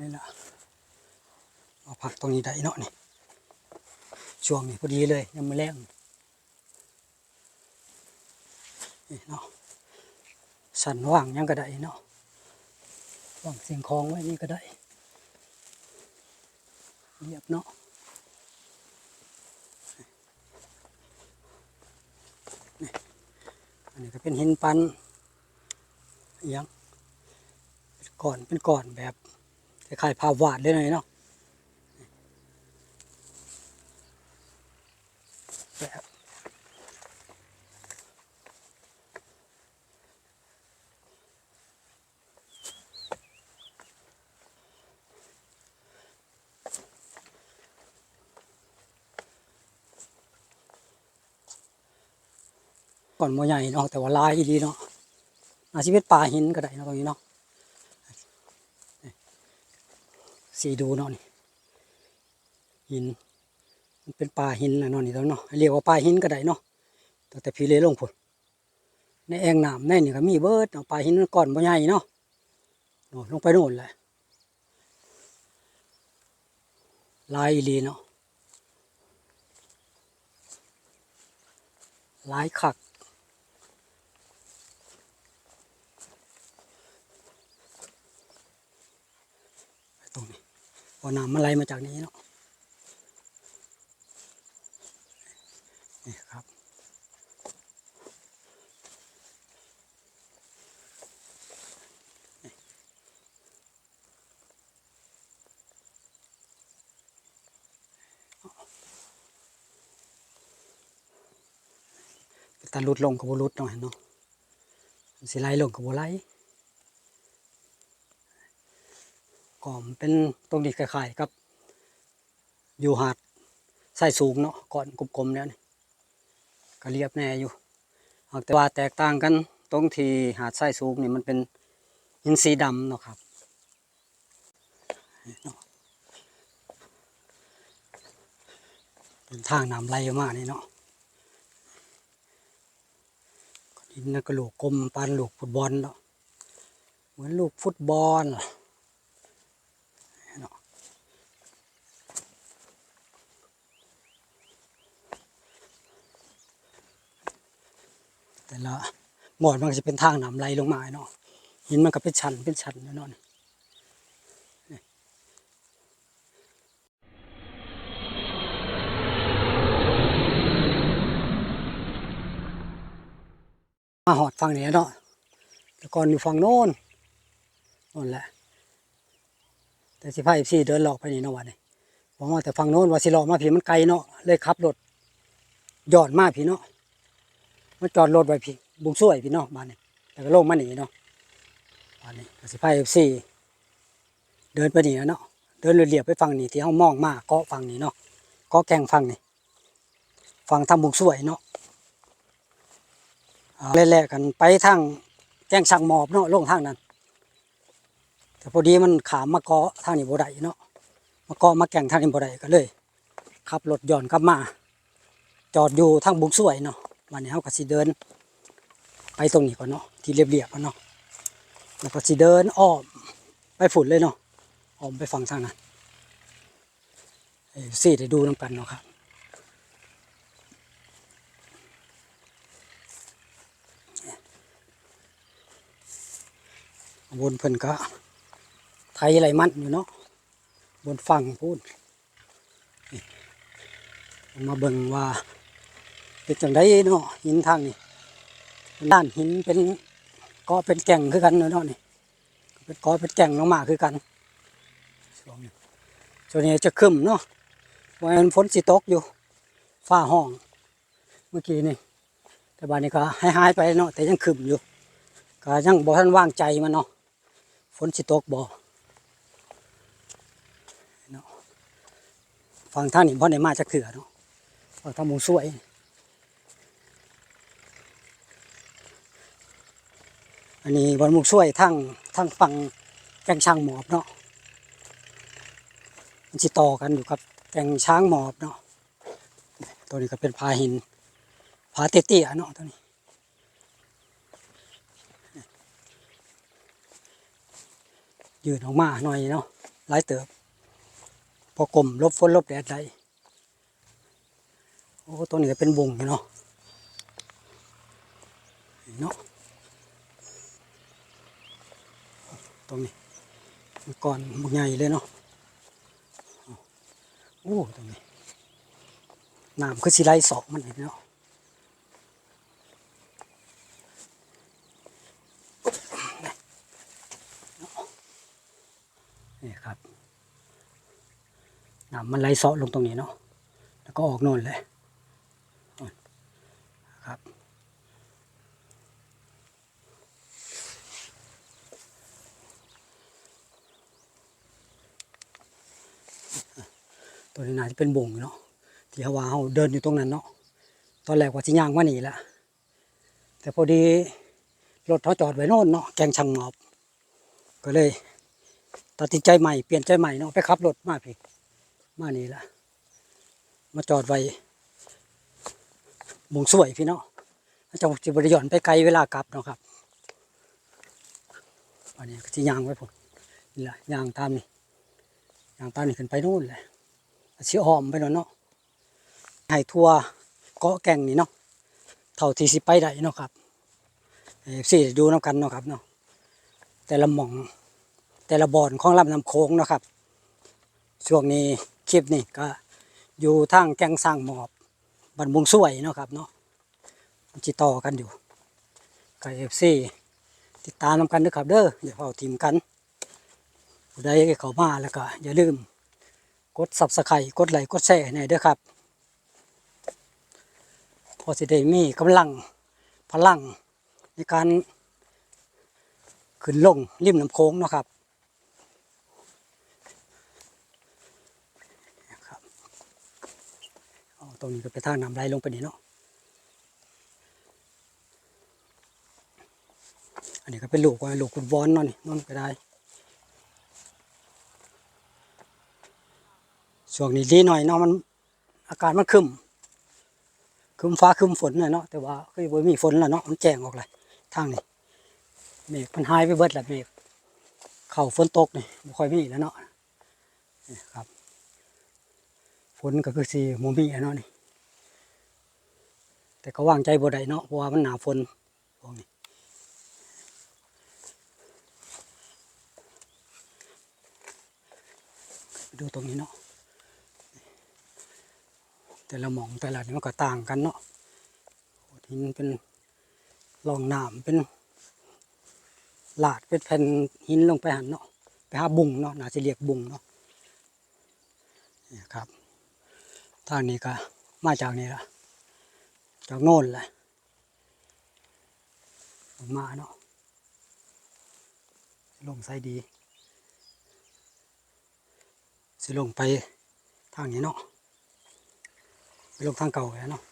นี่ละมาพักตรงนี้ได้เนาะนี่ช่วงนี้พอดีเลยยังไม่แรงนี่เนาะสันว่างยังก็ได้เนาะว่างสิ่งของไว้นี่ก็ได้เรียบเนาะอันนี้ก็เป็นหินปันยังเป็นก่อนเป็นก่อนแบบ คล้ายๆภาพวาดเลยหน่อยเนาะแบบก่อนโมใหญ่เนาะแต่ว่าลายดีเนาะอาชีพป่าหินก็ได้เนาะตรงนี้เนาะ สีดูเนาะนี่หินมันเป็นป่าหินนะเนาะนี่แล้วเนาะเรียกว่าป่าหินก็ได้เนาะตั้งแต่พี่เลลงพุ่นในแอ่งน้ำในนี่ก็มีเบิดเนาะป่าหินก้อนบ่ใหญ่เนาะโน่นลงไปโน่นแหละลายอีลีเนาะลายคัก ตรงนี้พ อน้ำมันไหลมาจากนี้เนาะนี่ครับนี่ตาลุดลงกับบุลุดหน่อยเนาะสิไหลลงกับบุไหล ก็มันเป็นตรงนี้คล้ายๆกับ อยู่หาดไส้สูงเนาะก่อนกลมๆเนี่ยก็เรียบแน่อยู่แต่ว่าแตกต่างกันตรงที่หาดไส้สูงนี่มันเป็นหินสีดำเนาะครับเป็นทางน้ำไหลออกนี่เนาะดินนั่นก็ลูกกลมปานลูกฟุตบอลเนาะเหมือนลูกฟุตบอล แต่ละหมอดมันก็จะเป็นทางน้ำไหลลงมาเนาะหินมันก็เป็นชันเป็นชันแน่นอนมาหอดฝั่งนี้เนาะแต่ก่อนอยู่ฝั่งโน้นโน่นแหละ แต่สิพาเอฟซีเดินหลอกไปนี่เนาะวันนี้ผมว่าแต่ฝั่งโน้นว่าสิหลอกมาพี่มันไกลเนาะเลยขับรถยอนมาพี่เนาะ มาจอดรถไว้พี่บุงช่วยพี่เนาะบ้านนี้แล้วก็ลงมาหนีเนาะบ้านนี้กสิพายเอฟซีเดินไปนี่นะเนาะเดินเรียบไปฝั่งนี้ที่เขามองมาเกาะฝั่งนี้เนาะเกาะแกงฝั่งนี้ฝั่งทาบุงช่วยเนาะอ่แล่ๆกันไปทางแกงสังหมอบเนาะลงทางนั้น แต่พอดีมันขามมาเกาะทางนี้บ่ได้เนาะมาเกาะมาแกงทางนี้บ่ได้ก็เลยขับรถย้อนกลับมา จอดอยู่ทางบุงช่วยเนาะ วันนี้เขาก็สิเดิน ไปตรงนี้ก่อนเนาะที่เรียบๆก่อนเนาะแล้วก็สิเดินอ้อมไปฝุ่นเลยเนาะอ้อมไปฝั่งทางนั้นเอ้ยสี่ได้ดูน้ำกันเนาะครับบนเพิ่นก็ไทยไรมันอยู่เนาะบนฝั่งพูดมาเบิ่งว่า เป็นจังไดเนาะหินทางนี้ด้านหินเป็นก็เป็นแก่งคือกันเนาะนี่เป็นก็เป็นแก่งลงมาคือกันช่วงนี้ช่วงนี้จะครึ้มเนาะวันฝนสิตกอยู่ฟ้าห้องเมื่อกี้นี่แต่บ้านนี้ก็ให้หายไปเนาะแต่ยังครึ้มอยู่ก็ยังบ่ทันว่างใจมันเนาะฝนสิตกบ่เนาะฟังท่างนี่บ่ได้มาจากเถื่อเนาะฟังทางหมูสวย อันนี้วันมุกช่วยทั้งทั้งฝั่งแกงช้างหมอบเนาะมันสิต่อกันอยู่กับแกงช้างหมอบเนาะตัวนี้ก็เป็นผาหินผาเตี้ยๆเนาะตัวนี้ยืดออกมาหน่อยเนาะหลายเติบ พอกลมลบฝนลบแดดได้โอ้ตัวนี้ก็เป็นบุงอยู่เนาะเนาะ ตรงนี้ก่อนบุกใหญ่เลยเนาะโอ้ตรงนี้น้ำคือสิไลสอกมันเห็นเนาะนี่ครับน้ำมันไหลเซาะลงตรงนี้เนาะแล้วก็ออกโน่นเลยโน่นครับ ตัวนี้น่าจะเป็นบ่งเนาะที่เขาว่าเขาเดินอยู่ตรงนั้นเนาะตอนแรกว่าสิย่างว่านี่แหละแต่พอดีรถเขาจอดไว้โน่นเนาะแกงช่างหมอบ ก็เลยตัดสินใจใหม่เปลี่ยนใจใหม่เนาะไปขับรถมาพี่มานี่ละมาจอดไว้บุงสวยพี่เนาะแล้วจะจะบริยอนไปไกลเวลากลับเนาะครับอันนี้ก็จะยางไว้ผมนี่แหละยางตามนี่ยางตามนี่ขึ้นไปนู่นแห ละชิอ้อมไปแล้วเนาะให้ทัวเกาะแก่งนี่เนาะเท่าที่สิไปได้เนาะครับเอฟซีดูน้ำกันเนาะครับเนาะแต่ละหม่องแต่ละบ่อนของลำน้ำโค้งเนาะครับ ช่วงนี้คลิปนี้ก็อยู่ทางแก่งสร้างหมอบบันบุงสวยเนาะครับเนาะจิต่อกันอยู่กับเอฟซีติดตามน้ำกันด้วยครับเด้ออย่าเฝ้าทีมกันผู้ใดเข้ามาแล้วก็อย่าลืม กดสับสไครกดไลค์กดแชร์ให้เด้อครับพอสิได้มีกำลังพลังในการขึ้นลงริมน้ำโค้งเนาะครับตรงนี้ก็ไปทางน้ำไหลลงไปนี่เนาะ อันนี้ก็เป็นลูกว่าลูกฟุตบอลเนาะนี่นั่นก็ได้ ช่วงนี้ดีหน่อยเนาะมัน อากาศมันคึมคึมฟ้าคึมฝนหน่อยเนาะแต่ว่าก็ยังบ่มีฝนแล้วเนาะมันแจ้งออกเลยทางนี้เมฆมันหายไปเบิดแล้วเมฆเข้าฝนตกนี่บ่ค่อยมีแล้วเนาะนี่ครับฝนก็คือสีโมมีอะเนาะนี่ แต่ก็วางใจบ่ได้เนาะเพราะว่ามันหนาฝนพวกนี้ดูตรงนี้เนาะ แต่ละหมองแต่ละนี่มันก็ต่างกันเนาะหินเป็นร่องน้ำเป็นลาดเป็นแผ่นหินลงไปหันเนาะไปหาบุงเนาะน่าจะเรียกบุงเนาะนี่ครับทางนี้ก็มาจากนี่ละจากโน่นแหละลงมาเนาะลงไซดีสิลงไปทางนี้เนาะ ลงทางเก่าแล้วเนาะ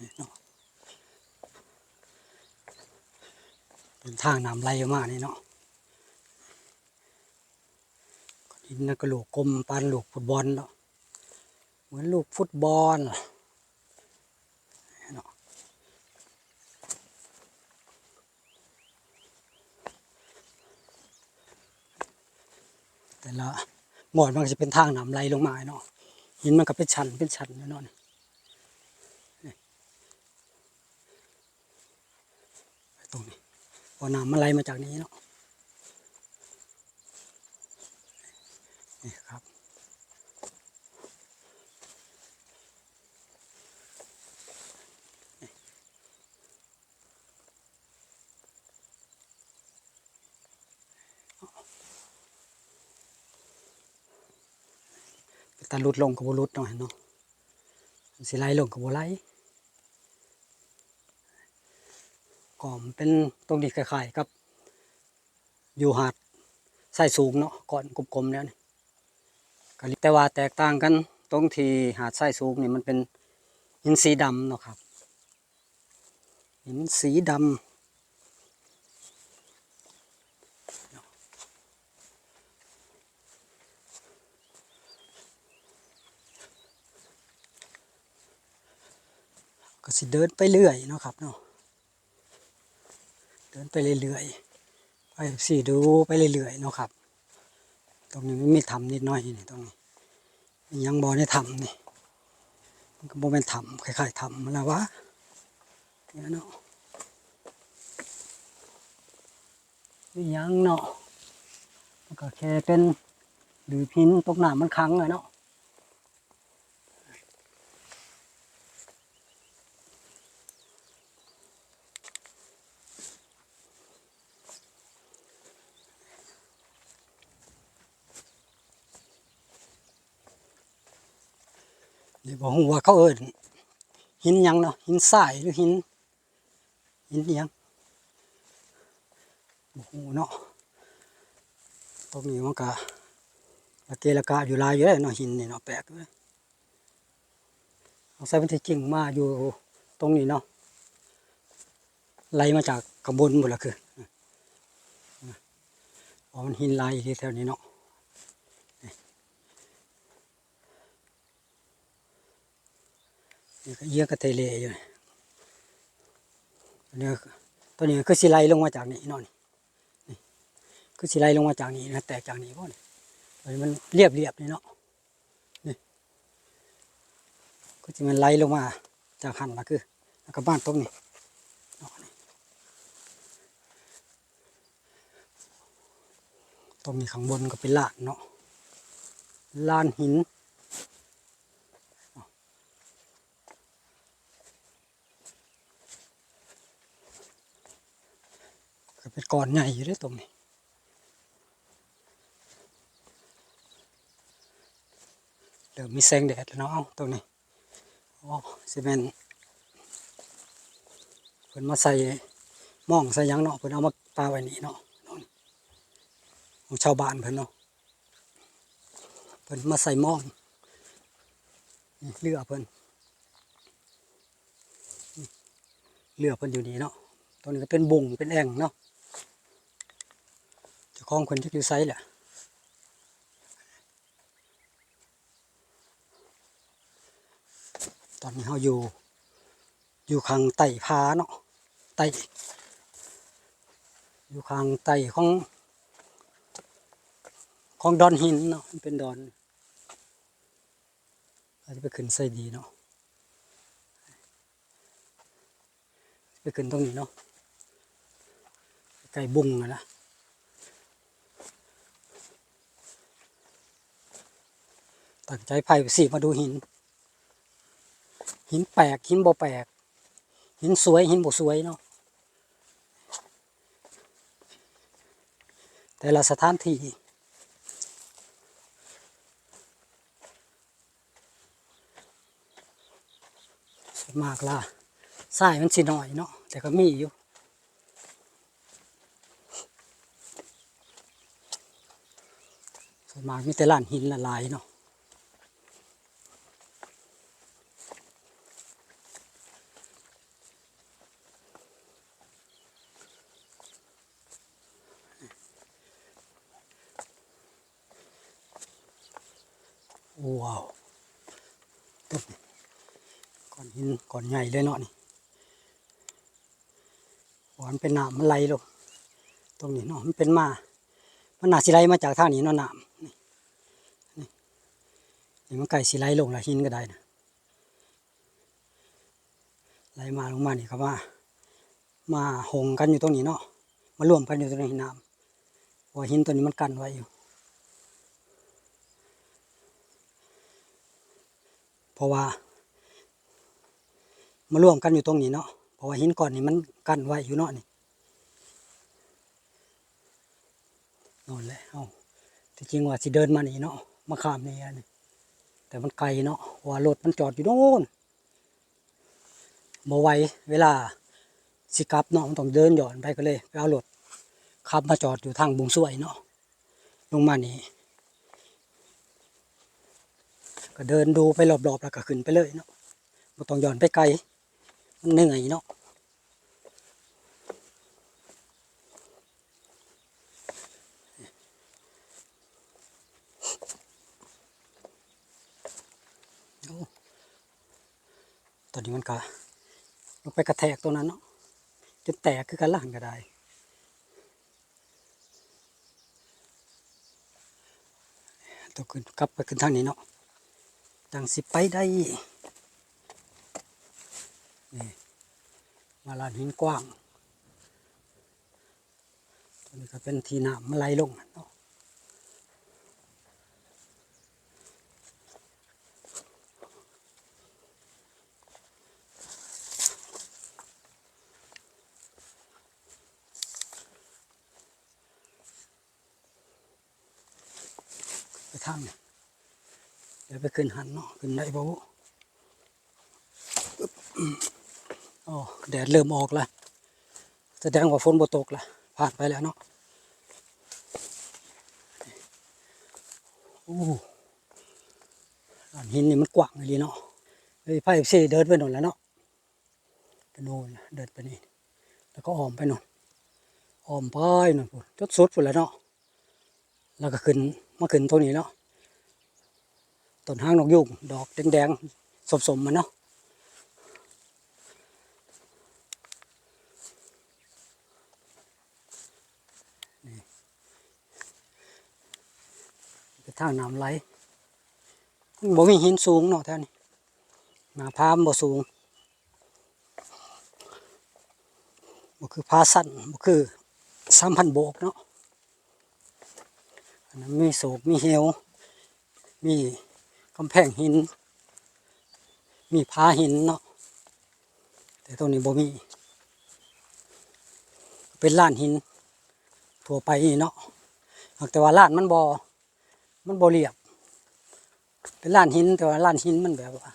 นี่เนาะเป็นทางน้ำไหลมากนี่เนาะหินนั่นก็ลูกกลมปานลูกฟุตบอลเนาะเหมือนลูกฟุตบอลเนาะ แต่ละหมอดมันก็จะเป็นทางน้ำไหลลงมาเนาะหินมันก็เป็นชันเป็นชันเนาะนี่ตรงนี้พอน้ำมันไหลมาจากนี้เนาะนี่ครับ ตาลุดลงกับบุรุษหน่อยเนาะสิไล่ลงกับบุไล่ก่อมเป็นตรงนี้คล้ายๆกับ อยู่หาดใส่สูงเนาะก่อนกลมๆแล้วนี่ก็แต่ว่าแตกต่างกันตรงที่หาดทรายสูงนี่มันเป็นหินสีดำเนาะครับหินสีดำ สิเดินไปเรื่อยเนาะครับเนาะเดินไปเรื่อยๆไปสี่ดูไปเรื่อยๆเนาะครับ ตรงนี้มันมีถ้ำนิดหน่อยนี่ตรงนี้ยังบ่อในถ้ำนี่มันก็บ่เป็นถ้ำคล้ายๆถ้ำมันละวะเนี่ยเนาะนี่ยังเนาะมันก็แค่เป็นหรือพินตกน้ำมันค้างเลยเนาะ นี่บอกว่าเขาเอิ้นหินยังเนาะหินทรายหรือหินหินยังโอ้โหเนาะตรงนี้มันก็ละเกละกาอยู่ลายอยู่เลยเนาะหินนี่เนาะแปลกเลยเอาใส่เป็นที่จริงมาอยู่ตรงนี้เนาะไหลมาจากกระบนหมดละคืออ๋อมันหินลายที่แถวนี้เนาะ นี่ก็ เยี่ยกระเทเลอยู่นี่ตัวนี้ตัวนี้คือสิไลลงมาจากนี่นอนนี่คือสิไลลงมาจากนี่นะแตกจากนี่พ่อนี่ตัวนี้มันเรียบเรียบนี่เนาะนี่ก็จะมันไลลงมาจากหันละคือแล้วก็บ้านตรงนี้นนี่ตรงนี้ข้างบนก็เป็นลานเนาะลานหิน เป็นก้อนใหญ่อยู่ด้วยตรงนี้เริ่มมีแสงแดดแล้วเนาะตรงนี้อ๋อซีเมนเพิ่นมาใส่หม่องใส่ยังเนาะเพิ่นเอามาปาไว้นี่เนาะตรงนี้ของชาวบ้านเพิ่นเนาะเพิ่นมาใส่หม่องนี่เรือเพิ่นเรือเพิ่นอยู่นี่เนาะตรงนี้ก็เป็นบุงเป็นแอ่งเนาะ ของคนที่อยู่ไซส์แหละตอนนี้เราอยู่ อยู่ข้างไต่พาเนาะไต่อยู่ข้างไต่ของ ของดอนหินเนาะมันเป็นดอนอาจจะไปขึ้นไซดีเนาะไปขึ้นตรงนี้เนาะไก่บุงนะนะ ตั้งใจไผ่สิมาดูหิน หินแปลกหินบ่แปลก หินสวยหินบ่สวยเนาะแต่ละสถานที่สวนมากล่ะทรายมันสิหน่อยเนาะแต่ก็มีอยู่ส่วนมากมีแต่ล้านหินละลายเนาะ ว้าว ต้นก้อนหินก้อนใหญ่เลยเนาะนี่หวานเป็นหน้ำมันไหลลงตรงนี้เนาะมันเป็นมา มันหนาสิไหลมาจากทางนี้เนาะน้ำนี่นี่นี่มันไก่สิไหลลงละหินก็ได้นะไหลมาลงมานี่ก็มามาหงกันอยู่ตรงนี้เนาะมารวมกันอยู่ตรงนี้น้ำเพราะว่าหินตัวนี้มันกันไว้อยู่ เพราะว่ามารวมกันอยู่ตรงนี้เนาะเพราะว่าหินก้อนนี้มันกั้นไว้อยู่เนาะนี่นอนเลยเอาที่จริงว่าสิเดินมานี่เนาะมาข้ามนี่อันนี้แต่มันไกลเนาะว่ารถมันจอดอยู่โน่นมาไหวเวลาสิกลับเนาะมันต้องเดินหย่อนไปก็เลยไปเอารถขับมาจอดอยู่ทางบุงสวยเนาะลงมานี่ ก็เดินดูไปรอบๆแล้วก็ขึ้นไปเลยเนาะบ่ต้องย้อนไปไกลมันเหนื่อยเนาะตอนนี้มันก็ลงไปกระแทกตัวนั้นเนาะจะแตกคือกันหลังก็ได้ตัวขึ้นกลับไปขึ้นทางนี้เนาะ จังสิไปได้นี่มาลานหินกว้างตัวนี้ก็เป็นทีน้ำมันไหลลงเนาะไปทางนี้เดี๋ยวไปขึ้นหันเนาะขึ้นได้บ่อ๋อแดดเริ่มออกล้วแสดงว่าฝนบ่ตกละผ่านไปแล้วเนาะโอ้ลานหินนี่มันกว้างเลยเนาะไอ้ไพ่ซีเดินไปหน่นแล้วเนาะไปโน่นเดินไปนี่แล้วก็อ้อมไปน่นอ้อมไปโน่นพุ่นจดสุดพุ่นแล้วเนาะแล้วก็ขึ้นมาขึ้นตรงนี้เนาะ ต้นหางนกยุงดอกแดงๆสมๆมันเนาะไปทางน้ำไหลบ่มีหินสูงเนาะแถวนี้หน้าพามบ่สูงบ่คือพาสั้นบ่คือสามพันโบกเนาะอันนั้นมีโศกมีเหวมีำแพงหิน มีพาหินเนาะแต่ตรงนี้บ่มี เป็นล้านหิน ทั่วไปเนาะแต่ว่าล้านมันบ่มันบ่เรียบ เป็นล้านหินแต่ว่าล้านหินมันแบบว่า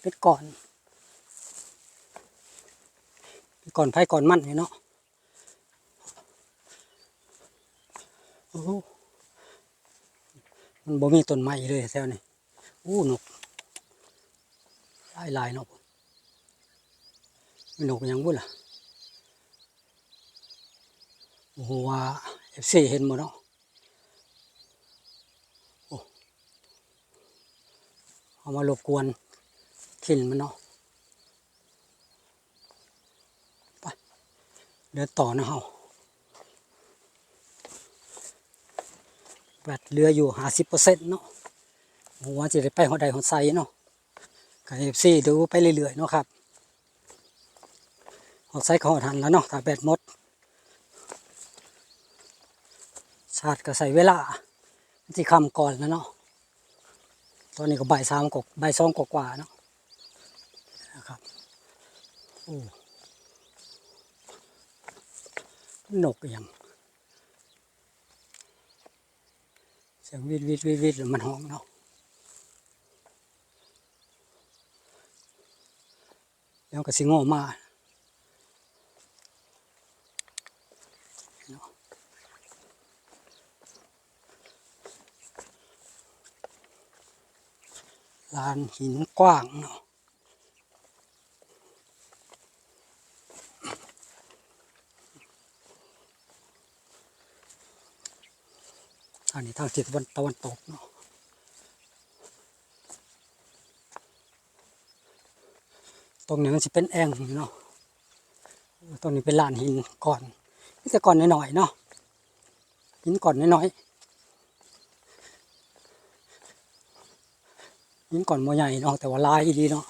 เป็นก้อนเป็นก้อนไผ่ก้อนมันเนาะโอ้โหมันบ่มีต้นไม้เลยแถวนี้ อู้นกลายลายนกมีนกยังบุ่ล่ะโอ้โหว่าเอฟซีเห็นหมดเนาะเอามารบกวนถิ่นมันเนาะไปเดินต่อนะเฮาแบตเหลืออยู่ห้าสิบเปอร์เซ็นต์เนาะ หัวจะได้ไปหอดใดหอดไซเนาะกับเอฟซีดูไปเรื่อยๆเนาะครับหอดไซก็หอดหันแล้วเนาะถ้าแบตหมดชาติก็ใส่เวลาที่คำก่อนแล้วเนาะตอนนี้ก็บ่ายสามกว่าบ่ายสองกว่าเนาะนะครับโอ้นกอย่างเสียงวิดวิดวิดวิดมันห้องเนาะ แล้วก็สิง่มาลานหินกว้างเนาะอันนี้ทางทิศตะวันตะวันตกเนาะ ตรงนี้มันจะเป็นแอ่งเนาะตรงนี้เป็นลานหินก่อนนี่แต่ก่อนน้อยๆเนาะหินก่อนน้อยๆหินก่อนโมใหญ่เนาะแต่ว่าลายดีเนาะ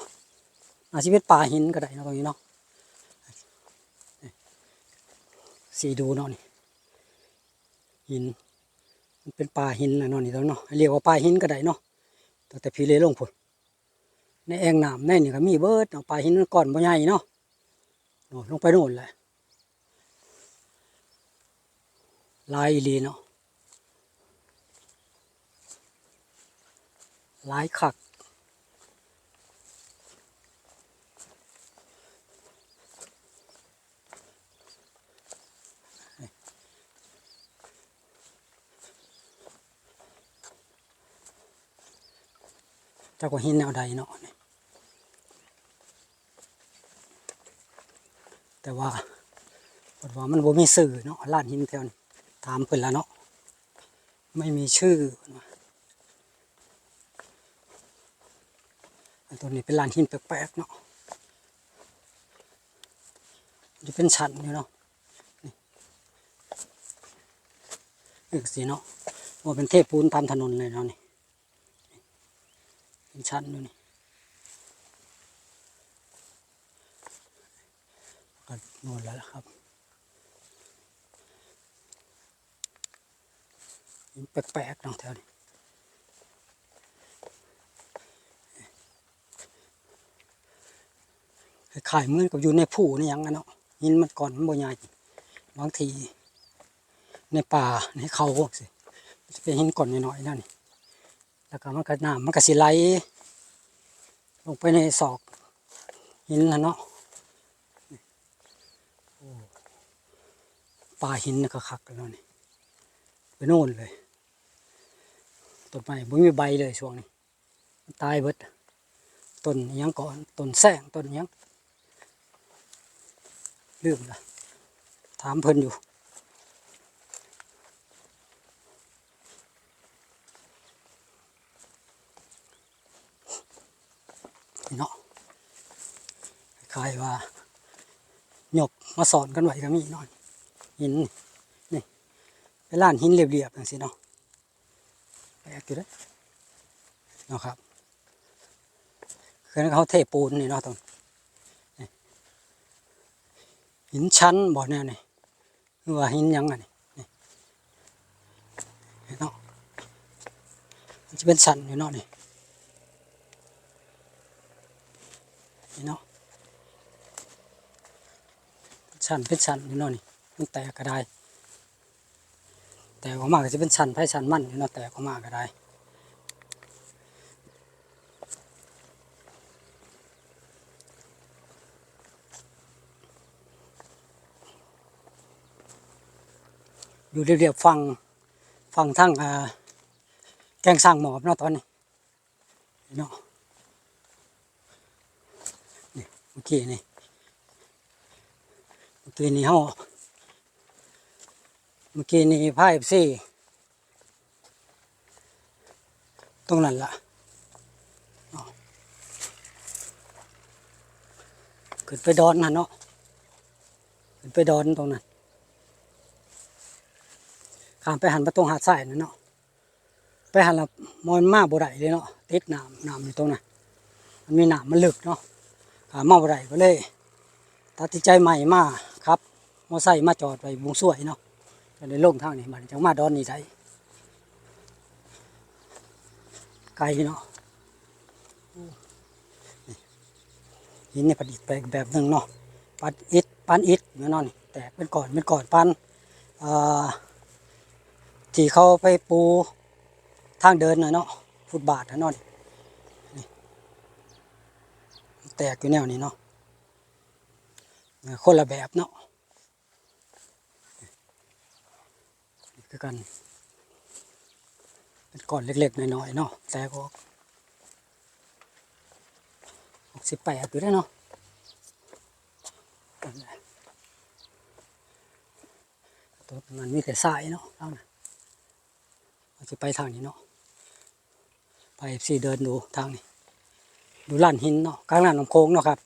อาชีพเป็นป่าหินก็ได้เนาะตรงนี้เนาะสีดูเนาะนี่หินมันเป็นป่าหินนะเนาะนี่ตรงเนาะเรียกว่าป่าหินก็ได้เนาะแต่พี่เลลงพุ่น ในแอ่งน้ำในนี่ก็มีเบิดเนาะป่าหินก่อนโมใหญ่เนาะลงไปโน่นเลยลายดีเนาะลายคักเจ้าก็หินแนวใดเนาะนี่ แต่ว่าบทว่ามันบ่มีสื่อเนาะลานหินแถวนี้ถามเพิ่นแล้วเนาะไม่มีชื่อเนาอันตัวนี้เป็นลานหินแปลกๆเนาะจะเป็นชั้นอยู่เนาะนี่เอสีเนาะว่าเป็นเทพปูนตามถนนเลยเนาะนี่หินชันดูนี่ ก็นอนแล้วละครับแปลกๆเนาะแถวนี้ขายเหมือนกับอยู่ในผู้นี่ยังอะเนาะหินมันก่อนมันบ่ใหญ่บางทีในป่าในเขาพวกสิจะเป็นหินก่อนน้อยๆนั่นนี่แล้วก็มันก็น้ำมันก็สิไหลลงไปในศอกหินนะเนาะโอ้ ป่าหินนะก็คักกันแล้วนี่ไปโน่นเลยต้นไม้บ่มีใบเลยช่วงนี้มันตายเบิดต้นยังก่อนต้นแสงต้นยังลืมละถามเพิ่นอยู่เนาะคล้ายว่าหยกมาสอนกันไว้ก็มีหน่อย หินนี่เป็นล้านหินเรียบๆอย่างสิเนาะแปลกอยู่เด้เนาะครับคือเขาเทปูนนี่เนาะตรงหินชั้นบ่อเนี่ยนี่หรือว่าหินยังอะนี่นี่นี่เนาะมันจะเป็นชั้นอยู่เนาะนี่นี่เนาะชั้นเป็นชั้นอยู่เนาะนี่ มันแตกก็ได้ แตกออกมาก็จะเป็นชั้นไผ่ชั้นมันอยู่เนาะแตกออกมาก็ได้อยู่เรียบๆฟังฟังทั้งแกงสร้างหมอบเนาะตอนนี้เนาะเมื่อกี้นี่เมื่อกี้นี่เฮา เมื่อกี้นี่พายซีตรงนั้นล่ะเนาะขึ้นไปดอนน่ะเนาะขึ้นไปดอนตรงนั้นข้ามไปหันประตรงหาดทรายนั่นเนาะไปหันละมอนมาบ่ได้เลยเนาะติดน้ำน้ำอยู่ตรงนั้นมันมีน้ำมันลึกเนาะหาเมาบ่ได้ก็เลยตัดสินใจใหม่มาครับมอไซค์มาจอดไว้บุงสวยเนาะ ก็เลยลงทางนี้มันจังมาดอนนี่ได้ไกลเนาะหินนี่ประดิษฐ์ไปแบบหนึ่งเนาะปันอิฐปันอิฐเนาะนี่แตกเป็นก่อนเป็นก่อนปันที่เขาไปปูทางเดินนะเนาะฟุตบาทน่ะเนาะนี่แตกอยู่แนวนี้เนาะคนละแบบเนาะนี่ คือกัน เป็นก้อนเล็กๆน้อยๆเนาะแตกออกหกสิบแปดอยู่ได้เนาะตัวมันมีแต่สายเนาะเอานะเราจะไปทางนี้เนาะไปสี่เดินดูทางนี้ดูลานหินเนาะกลางลานน้ำโค้งเนาะครับ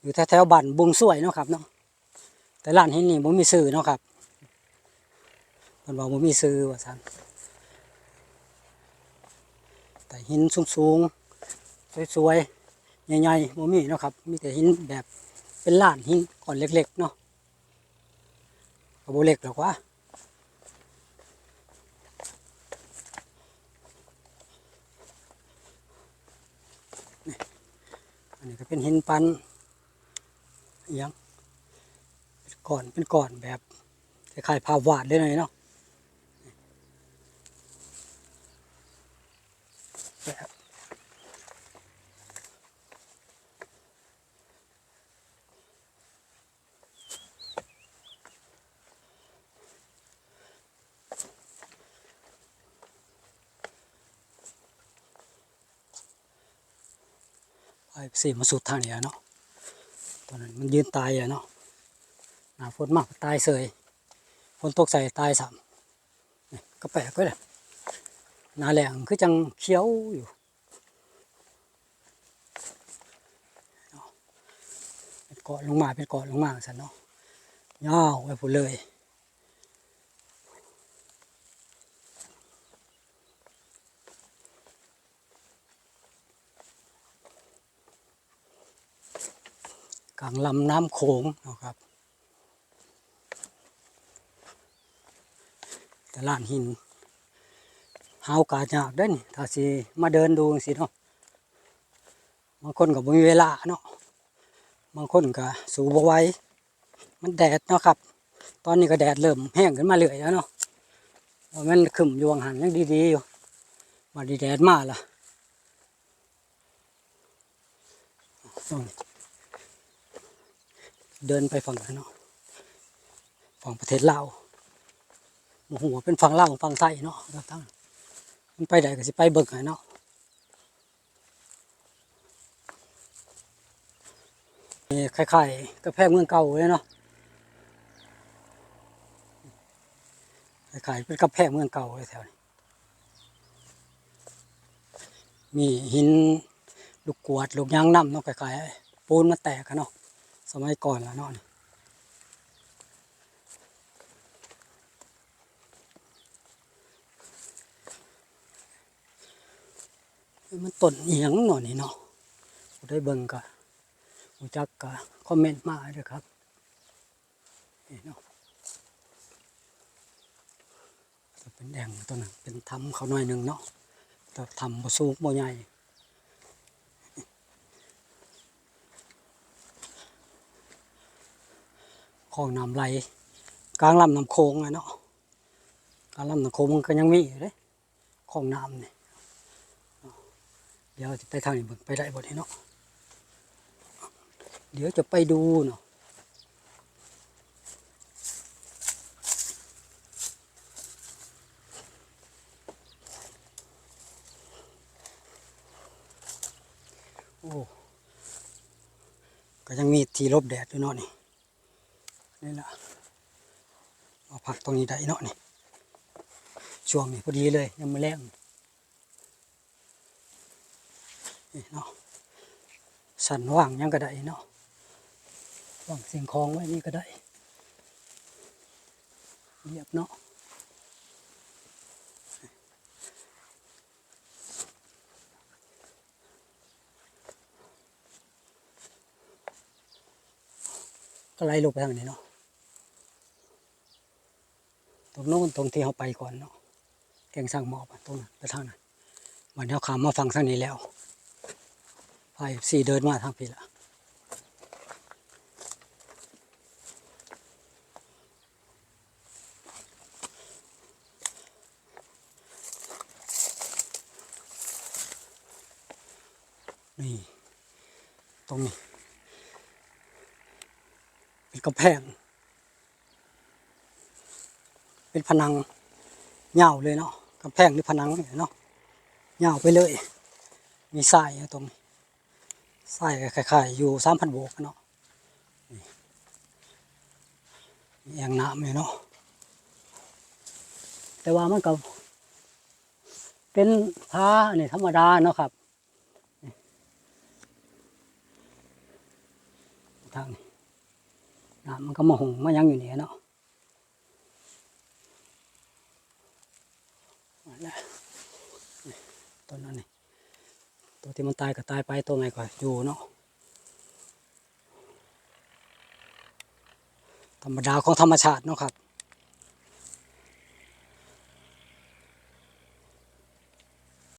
อยู่แถวๆบ้านบุงสวยเนาะครับเนาะแต่ลานหินนี่ผมมีซื้อเนาะครับ มันบอกมมีซื้อว่าซั่นแต่หินสูงๆสวยๆใหญ่ๆผมมีเนาะครับ มีแต่หินแบบเป็นลานหินก่อนเล็กๆเนาะก็บ่เล็กหรอกว่าอันนี้ก็เป็นหินปันยังเป็นก้อนเป็นก้อนแบบคล้ายๆภาพวาดเลยหน่อยเนาะ แบบไอ้สีมาสุดทางเนี้อะเนาะตอนนั้นมันยืนตายอะเนาะหนาฝนมากตายเสยฝนตกใส่ตายสามก็แปลกก็เลย นาแหลงคือจังเขียวอยู่เป็นเกาะลงมาเป็นเกาะลงมาสันเนาะยาวไปผุเลยกลางลำน้ำโขงนะครับตลาดหิน หาโอกาสยากเด้นี่ถ้าสิมาเดินดูจังซี่เนาะบางคนก็บ่มีเวลาเนาะบางคนก็สู้บ่ไหวมันแดดเนาะครับ ตอนนี้ก็แดดเริ่มแห้งขึ้นมาเรื่อยแล้วเนาะว่ามันขึ้นอยู่วางหันยังดีๆอยู่มาดีแดดมาล่ะเดินไปฝั่งนั้นเนาะฝั่งประเทศลาวโอ้โหเป็นฝั่งลาวฝั่งไทยเนาะทั้ง ไปได้ก็สิไปเบิ่งให้เนาะนี่คล้ายๆกระแพงเมืองเก่าเลยเนาะคล้ายๆเป็นกระแพงเมืองเก่าเลยแถวนี้มีหินลูกกวดลูกยางน้ำเนาะคล้ายๆปูนมาแตกกันเนาะสมัยก่อนแล้วเนาะนี่ มันต้นเอียงหน่อยนี่เนาะได้เบิ่งก็รู้จักก็คอมเมนต์มาด้วยครับนี่เนาะเป็นแดงตัวนั้นเป็นทำเขาหน่อยหนึ่งเนาะแต่ทำบ่สูงบ่ใหญ่คลองน้ำไหลกลางลำน้ำโขงอะเนาะกลางลำน้ำโขงมันก็ยังมีอยู่เลยคลองน้ำเนี่เดี๋ยวจะไปทางนี้เบิ่งไปได้บ่นี่เนาะเดี๋ยวจะไปดูเนาะโอ้ก็ยังมีทีลบแดดอยู่เนาะนี่นี่ละมาพักตรงนี้ได้เนาะนี่ช่วงนี้พอดีเลยยังไม่แรง นี่เนาะสันว่างยังก็ได้เนาะว่างสิ่งของไว้นี่ก็ได้เรียบเนาะก็ไล่ลงไปทางนี้เนาะตรงโน้นตรงที่เขาไปก่อนเนาะแกงสร้างหมอบตรงนั้นไปทางนั้นวันนี้เขาขามมาฟังทางนี้แล้ว พายสี่เดินมาทางพี่ละนี่ ตรงนี้เป็นกระแพง เป็นผนังเหยาวเลยเนาะกระแพงหรือผนังเนี่ยเนาะเหยาวไปเลย มีทรายอยู่ตรงนี้ ทรายคล้ายๆอยู่สามพันโบกเนาะนี่มีแอ่งน้ำเลยเนาะแต่ว่ามันก็เป็นพาเนี่ยธรรมดาเนาะครับทางนี้น้ำมันก็มาหงมายังอยู่เนี่ยเนาะนั่นแหละนี่ตัวนั้นนี่ ตัวที่มันตายก็ตายไปตัวไหนก็อยู่เนาะธรรมดาของธรรมชาติเนาะครับ